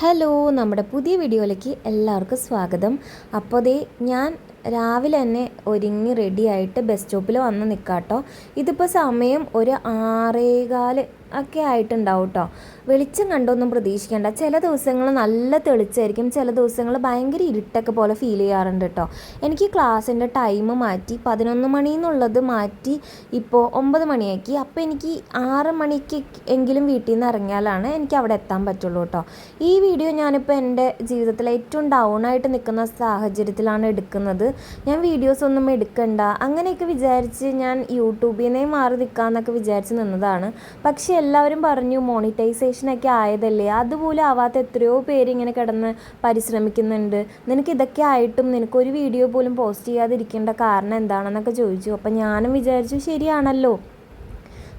Hello നമ്മുടെ പുതിയ വീഡിയോയിലേക്ക് എല്ലാവർക്കും സ്വാഗതം. അപ്പോൾ ദേ ഞാൻ രാവിലെ തന്നെ ഒരുങ്ങി റെഡിയായിട്ട് ബസ് സ്റ്റോപ്പിൽ വന്ന് നിൽക്കാം കേട്ടോ ഇതിപ്പോൾ സമയം ഒരു ആറേകാൽ ഒക്കെ ആയിട്ടുണ്ടാവും കേട്ടോ വെളിച്ചം കണ്ടൊന്നും പ്രതീക്ഷിക്കേണ്ട. ചില ദിവസങ്ങൾ നല്ല തെളിച്ചായിരിക്കും. ചില ദിവസങ്ങൾ ഭയങ്കര ഇരുട്ടൊക്കെ പോലെ ഫീൽ ചെയ്യാറുണ്ട് കേട്ടോ എനിക്ക് ക്ലാസ്സിന്റെ ടൈം മാറ്റി പതിനൊന്ന് മണി എന്നുള്ളത് മാറ്റി ഇപ്പോൾ ഒമ്പത് മണിയാക്കി. അപ്പോൾ എനിക്ക് ആറ് മണിക്ക് എങ്കിലും വീട്ടിൽ നിന്ന് ഇറങ്ങിയാലാണ് എനിക്ക് അവിടെ എത്താൻ പറ്റുള്ളൂ കേട്ടോ ഈ വീഡിയോ ഞാനിപ്പോൾ എന്റെ ജീവിതത്തിൽ ഏറ്റവും ഡൗൺ ആയിട്ട് നിൽക്കുന്ന സാഹചര്യത്തിലാണ് എടുക്കുന്നത്. ഞാൻ വീഡിയോസ് ഒന്നും എടുക്കണ്ട. അങ്ങനെയൊക്കെ വിചാരിച്ച് ഞാൻ യൂട്യൂബിൽ നിന്നേ മാറി നിൽക്കാമെന്നൊക്കെ വിചാരിച്ച് നിന്നതാണ്. പക്ഷേ എല്ലാവരും പറഞ്ഞു മോണിറ്റൈസേഷനൊക്കെ ആയതല്ലേ? അതുപോലെ ആവാത്ത എത്രയോ പേര് ഇങ്ങനെ കിടന്ന് പരിശ്രമിക്കുന്നുണ്ട്. നിനക്ക് ഇതൊക്കെ ആയിട്ടും നിനക്കൊരു വീഡിയോ പോലും പോസ്റ്റ് ചെയ്യാതിരിക്കേണ്ട കാരണം എന്താണെന്നൊക്കെ ചോദിച്ചു. അപ്പം ഞാനും വിചാരിച്ചു ശരിയാണല്ലോ.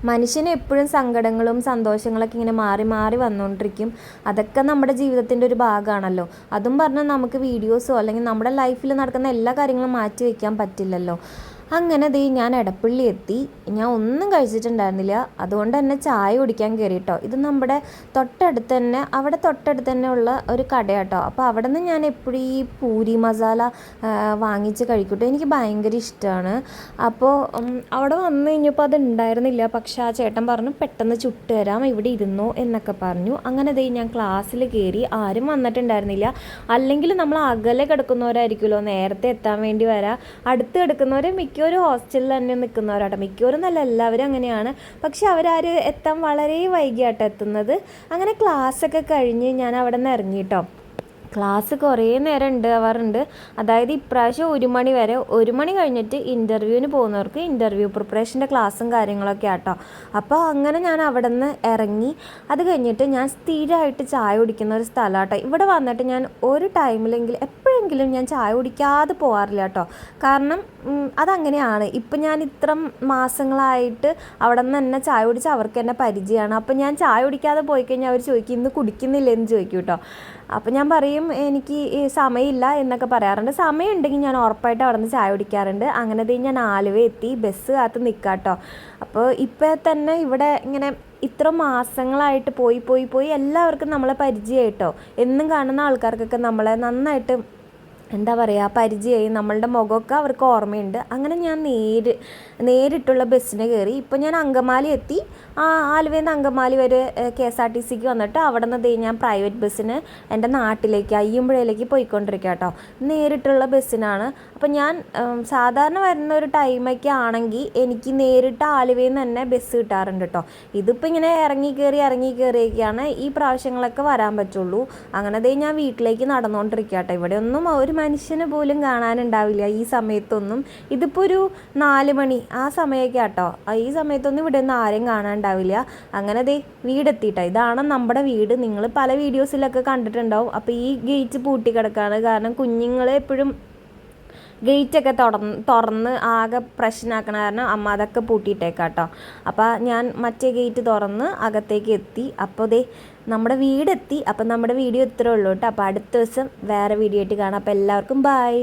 മനുഷ്യന് എപ്പോഴും സങ്കടങ്ങളും സന്തോഷങ്ങളൊക്കെ ഇങ്ങനെ മാറി മാറി വന്നുകൊണ്ടിരിക്കും അതൊക്കെ നമ്മുടെ ജീവിതത്തിന്റെ ഒരു ഭാഗമാണല്ലോ. അതും പറഞ്ഞാൽ നമുക്ക് വീഡിയോസോ അല്ലെങ്കിൽ നമ്മുടെ ലൈഫിൽ നടക്കുന്ന എല്ലാ കാര്യങ്ങളും മാറ്റി വയ്ക്കാൻ പറ്റില്ലല്ലോ. അങ്ങനെ ദേ ഞാൻ എടപ്പള്ളി എത്തി. ഞാൻ ഒന്നും കഴിച്ചിട്ടുണ്ടായിരുന്നില്ല. അതുകൊണ്ട് തന്നെ ചായ കുടിക്കാൻ കയറി കേട്ടോ ഇത് നമ്മുടെ തൊട്ടടുത്ത് തന്നെ അവിടെ തൊട്ടടുത്ത് തന്നെ ഉള്ള ഒരു കടയാട്ടോ. അപ്പോൾ അവിടെ നിന്ന് ഞാൻ എപ്പോഴും ഈ പൂരി മസാല വാങ്ങിച്ച് കഴിക്കട്ടോ. എനിക്ക് ഭയങ്കര ഇഷ്ടമാണ് അപ്പോൾ അവിടെ വന്നു കഴിഞ്ഞപ്പോൾ അത് ഉണ്ടായിരുന്നില്ല. പക്ഷേ ആ ചേട്ടൻ പറഞ്ഞു പെട്ടെന്ന് ചുട്ട് തരാം. ഇവിടെ ഇരുന്നോ എന്നൊക്കെ പറഞ്ഞു. അങ്ങനെ ദേ ഞാൻ ക്ലാസ്സിൽ കയറി ആരും വന്നിട്ടുണ്ടായിരുന്നില്ല. അല്ലെങ്കിൽ നമ്മൾ അകലെ കിടക്കുന്നവരായിരിക്കുമല്ലോ. നേരത്തെ എത്താൻ വേണ്ടി വരാം. അടുത്ത് കിടക്കുന്നവരെ മിക്ക മിക്കവരും ഹോസ്റ്റലിൽ തന്നെ നിൽക്കുന്നവരാട്ടോ മിക്കവരും നല്ല എല്ലാവരും അങ്ങനെയാണ്. പക്ഷെ അവരാര് എത്താൻ വളരെ വൈകിയാട്ടോ എത്തുന്നത്. അങ്ങനെ ക്ലാസ്സൊക്കെ കഴിഞ്ഞ് ഞാൻ അവിടെ നിന്ന് ഇറങ്ങിയിട്ടോ ക്ലാസ് കുറേ നേരം ഉണ്ടാവാറുണ്ട്. അതായത് ഇപ്രാവശ്യം ഒരു മണി വരെ ഒരു മണി കഴിഞ്ഞിട്ട് ഇന്റർവ്യൂവിന് പോകുന്നവർക്ക് ഇന്റർവ്യൂ പ്രിപ്പറേഷന്റെ ക്ലാസ്സും കാര്യങ്ങളൊക്കെ ആട്ടോ. അപ്പോൾ അങ്ങനെ ഞാൻ അവിടെ നിന്ന് ഇറങ്ങി. അത് കഴിഞ്ഞിട്ട് ഞാൻ സ്ഥിരമായിട്ട് ചായ കുടിക്കുന്ന ഒരു സ്ഥലമാട്ടോ ഇവിടെ വന്നിട്ട് ഞാൻ ഒരു ടൈമിലെങ്കിലും എപ്പോഴെങ്കിലും ഞാൻ ചായ കുടിക്കാതെ പോകാറില്ല കേട്ടോ. കാരണം അതങ്ങനെയാണ്. ഇപ്പം ഞാൻ ഇത്ര മാസങ്ങളായിട്ട് അവിടെ നിന്ന് തന്നെ ചായ കുടിച്ച് അവർക്ക് എന്നെ പരിചയമാണ്. അപ്പം ഞാൻ ചായ കുടിക്കാതെ പോയി കഴിഞ്ഞാൽ അവർ ചോദിക്കും ഇന്ന് കുടിക്കുന്നില്ല? എന്ന് ചോദിക്കും കേട്ടോ. അപ്പോൾ ഞാൻ പറയും എനിക്ക് സമയമില്ല എന്നൊക്കെ പറയാറുണ്ട്. സമയം ഉണ്ടെങ്കിൽ ഞാൻ ഉറപ്പായിട്ട് അവിടെ നിന്ന് ചായ കുടിക്കാറുണ്ട്. അങ്ങനെ ഞാൻ ആലുവ എത്തി ബസ് കാത്ത് നിൽക്കാട്ടോ അപ്പോൾ ഇപ്പോൾ തന്നെ ഇവിടെ ഇങ്ങനെ ഇത്ര മാസങ്ങളായിട്ട് പോയി പോയി പോയി എല്ലാവർക്കും നമ്മളെ പരിചയമായിട്ടോ എന്നും കാണുന്ന ആൾക്കാർക്കൊക്കെ നമ്മളെ നന്നായിട്ട് എന്താ പറയുക പരിചയമായി നമ്മളുടെ മുഖമൊക്കെ അവർക്ക് ഓർമ്മയുണ്ട്. അങ്ങനെ ഞാൻ നേര് നേരിട്ടുള്ള ബസ്സിന് കയറി. ഇപ്പം ഞാൻ അങ്കമാലി എത്തി. ആലുവയിൽ നിന്ന് അങ്കമാലി വരെ കെ എസ് ആർ ടി സിക്ക് വന്നിട്ട് അവിടെ നിന്ന് ഞാൻ പ്രൈവറ്റ് ബസ്സിന് എന്റെ നാട്ടിലേക്ക് അയ്യമ്പുഴയിലേക്ക് പോയിക്കൊണ്ടിരിക്കുക കേട്ടോ നേരിട്ടുള്ള ബസ്സിനാണ്. അപ്പോൾ ഞാൻ സാധാരണ വരുന്ന ഒരു ടൈമൊക്കെ ആണെങ്കിൽ എനിക്ക് നേരിട്ട് ആലുവയിൽ നിന്ന് തന്നെ ബസ് കിട്ടാറുണ്ട് കേട്ടോ ഇതിപ്പോൾ ഇങ്ങനെ ഇറങ്ങി കയറി ഇറങ്ങി കയറിയൊക്കെയാണ് ഈ പ്രാവശ്യങ്ങളൊക്കെ വരാൻ പറ്റുള്ളൂ. അങ്ങനെ ഞാൻ വീട്ടിലേക്ക് നടന്നുകൊണ്ടിരിക്കുക കേട്ടോ ഇവിടെ ഒന്നും ഒരു മനുഷ്യനെ പോലും കാണാനുണ്ടാവില്ല ഈ സമയത്തൊന്നും. ഇതിപ്പോൾ ഒരു നാല് മണി ആ സമയമൊക്കെ കേട്ടോ ഈ സമയത്തൊന്നും ഇവിടെ ഒന്നും ആരും കാണാനുണ്ടാവില്ല. അങ്ങനെ ദേ വീടെത്തിയിട്ടോ. ഇതാണ് നമ്മുടെ വീട്? നിങ്ങൾ പല വീഡിയോസിലൊക്കെ കണ്ടിട്ടുണ്ടാവും. അപ്പോൾ ഈ ഗേറ്റ് പൂട്ടി കിടക്കാണ് കാരണം കുഞ്ഞുങ്ങളെ എപ്പോഴും ഗേറ്റൊക്കെ തുറന്ന് തുറന്ന് ആകെ പ്രശ്നമാക്കണ കാരണം അമ്മ അതൊക്കെ പൂട്ടിയിട്ടേക്കാം കേട്ടോ അപ്പോൾ ഞാൻ മറ്റേ ഗേറ്റ് തുറന്ന് അകത്തേക്ക് എത്തി. അപ്പോൾ ദേ നമ്മുടെ വീടെത്തി. അപ്പം നമ്മുടെ വീഡിയോ ഇത്രേ ഉള്ളൂ കേട്ടോ. അപ്പോൾ അടുത്ത ദിവസം വേറെ വീഡിയോ ആയിട്ട് കാണാം. അപ്പോൾ എല്ലാവർക്കും ബായ്